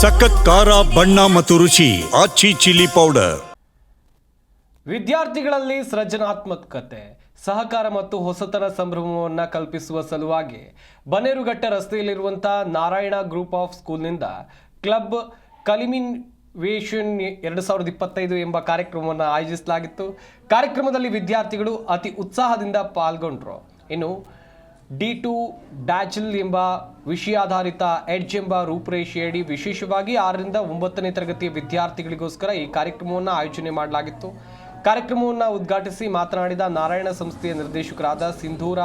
ಸಖತ್ ಖಾರ, ಬಣ್ಣ ಮತ್ತು ರುಚಿ, ಆಚಿ ಚಿಲ್ಲಿ ಪೌಡರ್. ವಿದ್ಯಾರ್ಥಿಗಳಲ್ಲಿ ಸೃಜನಾತ್ಮಕತೆ ಸಹಕಾರ ಮತ್ತು ಹೊಸತನ ಸಂಭ್ರಮವನ್ನು ಕಲ್ಪಿಸುವ ಸಲುವಾಗಿ ಬನೇರುಘಟ್ಟ ರಸ್ತೆಯಲ್ಲಿರುವಂತಹ ನಾರಾಯಣ ಗ್ರೂಪ್ ಆಫ್ ಸ್ಕೂಲ್ನಿಂದ ಕ್ಲಬ್ ಕಲಿಮಿನ್ವೇಷನ್ ಎರಡು ಸಾವಿರದ ಇಪ್ಪತ್ತೈದು ಎಂಬ ಕಾರ್ಯಕ್ರಮವನ್ನು ಆಯೋಜಿಸಲಾಗಿತ್ತು. ಕಾರ್ಯಕ್ರಮದಲ್ಲಿ ವಿದ್ಯಾರ್ಥಿಗಳು ಅತಿ ಉತ್ಸಾಹದಿಂದ ಪಾಲ್ಗೊಂಡರು. ಇನ್ನು ಡಿ ಟು ಡ್ಯಾಚಲ್ ಎಂಬ ವಿಷಯಾಧಾರಿತ ಎಡ್ಜ್ ಎಂಬ ರೂಪುರೇಷೆಯಡಿ ವಿಶೇಷವಾಗಿ ಆರರಿಂದ ಒಂಬತ್ತನೇ ತರಗತಿಯ ವಿದ್ಯಾರ್ಥಿಗಳಿಗೋಸ್ಕರ ಈ ಕಾರ್ಯಕ್ರಮವನ್ನು ಆಯೋಜನೆ ಮಾಡಲಾಗಿತ್ತು. ಕಾರ್ಯಕ್ರಮವನ್ನು ಉದ್ಘಾಟಿಸಿ ಮಾತನಾಡಿದ ನಾರಾಯಣ ಸಂಸ್ಥೆಯ ನಿರ್ದೇಶಕರಾದ ಸಿಂಧೂರ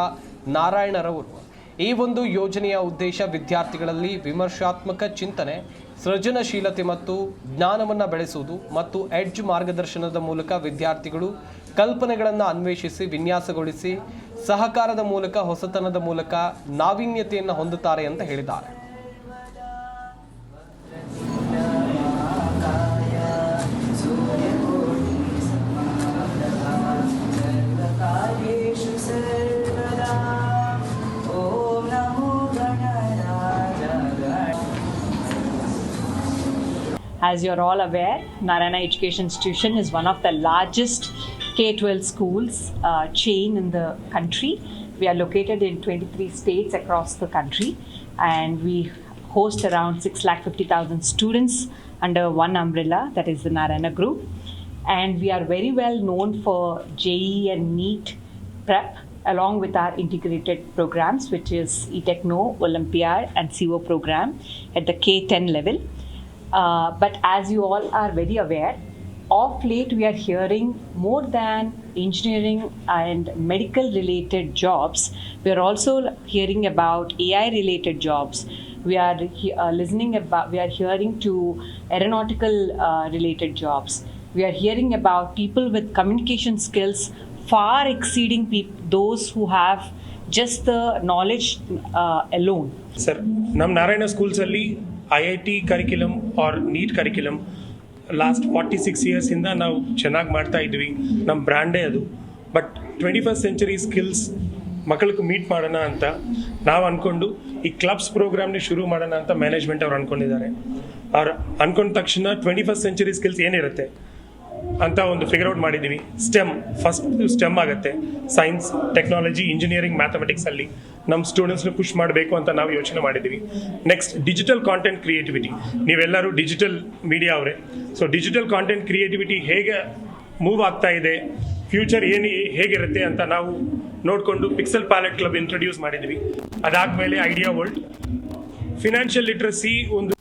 ನಾರಾಯಣರವರು. ಈ ಒಂದು ಯೋಜನೆಯ ಉದ್ದೇಶ ವಿದ್ಯಾರ್ಥಿಗಳಲ್ಲಿ ವಿಮರ್ಶಾತ್ಮಕ ಚಿಂತನೆ, ಸೃಜನಶೀಲತೆ ಮತ್ತು ಜ್ಞಾನವನ್ನು ಬೆಳೆಸುವುದು ಮತ್ತು ಎಡ್ಜ್ ಮಾರ್ಗದರ್ಶನದ ಮೂಲಕ ವಿದ್ಯಾರ್ಥಿಗಳು ಕಲ್ಪನೆಗಳನ್ನು ಅನ್ವೇಷಿಸಿ, ವಿನ್ಯಾಸಗೊಳಿಸಿ, ಸಹಕಾರದ ಮೂಲಕ, ಹೊಸತನದ ಮೂಲಕ ನಾವೀನ್ಯತೆಯನ್ನು ಹೊಂದುತ್ತಾರೆ ಅಂತ ಹೇಳಿದ್ದಾರೆ. As you're all aware, Narayana Education Institution is one of the largest K-12 schools uh, chain in the country. We are located in 23 states across the country, and we host around 6,50,000 students under one umbrella, that is the Narayana Group. And we are very well known for JE and NEET prep, along with our integrated programs, which is eTechno, Olympiad, and CO program at the K10 level. Uh, but as you all are very aware, of late we are hearing more than engineering and medical related jobs, we are also hearing about AI related jobs. We are he- uh, listening about, we are hearing to aeronautical uh, related jobs. We are hearing about people with communication skills far exceeding peop- those who have just the knowledge uh, alone. Sir ನಮ್ಮ Narayana ಸ್ಕೂಲ್ಸಲ್ಲಿ I I curriculum or NEET curriculum last forty six ಇಯರ್ಸಿಂದ ನಾವು ಚೆನ್ನಾಗಿ ಮಾಡ್ತಾ ಇದ್ವಿ. ನಮ್ಮ ಬ್ರ್ಯಾಂಡೇ ಅದು. But twenty first century skills ಮಕ್ಕಳಿಗೆ meet ಮಾಡೋಣ ಅಂತ ನಾವು ಅಂದ್ಕೊಂಡು ಈ ಕ್ಲಬ್ಸ್ ಪ್ರೋಗ್ರಾಮ್ನೇ ಶುರು ಮಾಡೋಣ ಅಂತ ಮ್ಯಾನೇಜ್ಮೆಂಟ್ ಅವ್ರು ಅಂದ್ಕೊಂಡಿದ್ದಾರೆ ಅವ್ರು ಅಂದ್ಕೊಂಡ ತಕ್ಷಣ ಟ್ವೆಂಟಿ ಫಸ್ಟ್ ಸೆಂಚುರಿ ಸ್ಕಿಲ್ಸ್ ಏನಿರುತ್ತೆ? ಅಂತ ಒಂದು ಫಿಗರ್ ಔಟ್ ಮಾಡಿದ್ದೀವಿ. ಸ್ಟೆಮ್ ಫಸ್ಟ್ ಸ್ಟೆಮ್ ಆಗುತ್ತೆ. ಸೈನ್ಸ್ ಟೆಕ್ನಾಲಜಿ ಇಂಜಿನಿಯರಿಂಗ್ ಮ್ಯಾಥಮೆಟಿಕ್ಸ್ ಅಲ್ಲಿ ನಮ್ಮ ಸ್ಟೂಡೆಂಟ್ಸ್ನ ಪುಷ್ ಮಾಡಬೇಕು ಅಂತ ನಾವು ಯೋಚನೆ ಮಾಡಿದ್ದೀವಿ. ನೆಕ್ಸ್ಟ್ ಡಿಜಿಟಲ್ ಕಾಂಟೆಂಟ್ ಕ್ರಿಯೇಟಿವಿಟಿ ನೀವೆಲ್ಲರೂ ಡಿಜಿಟಲ್ ಮೀಡಿಯಾ ಅವರೇ. ಸೊ ಡಿಜಿಟಲ್ ಕಾಂಟೆಂಟ್ ಕ್ರಿಯೇಟಿವಿಟಿ ಹೇಗೆ ಮೂವ್ ಆಗ್ತಾ ಇದೆ? ಫ್ಯೂಚರ್ ಏನು ಹೇಗಿರುತ್ತೆ ಅಂತ ನಾವು ನೋಡಿಕೊಂಡು ಪಿಕ್ಸೆಲ್ ಪ್ಯಾಲೆಟ್ ಕ್ಲಬ್ ಇಂಟ್ರೊಡ್ಯೂಸ್ ಮಾಡಿದ್ವಿ ಅದಾದಮೇಲೆ ಐಡಿಯಾ ವರ್ಲ್ಡ್ ಫಿನಾನ್ಷಿಯಲ್ ಲಿಟ್ರಸಿ ಒಂದು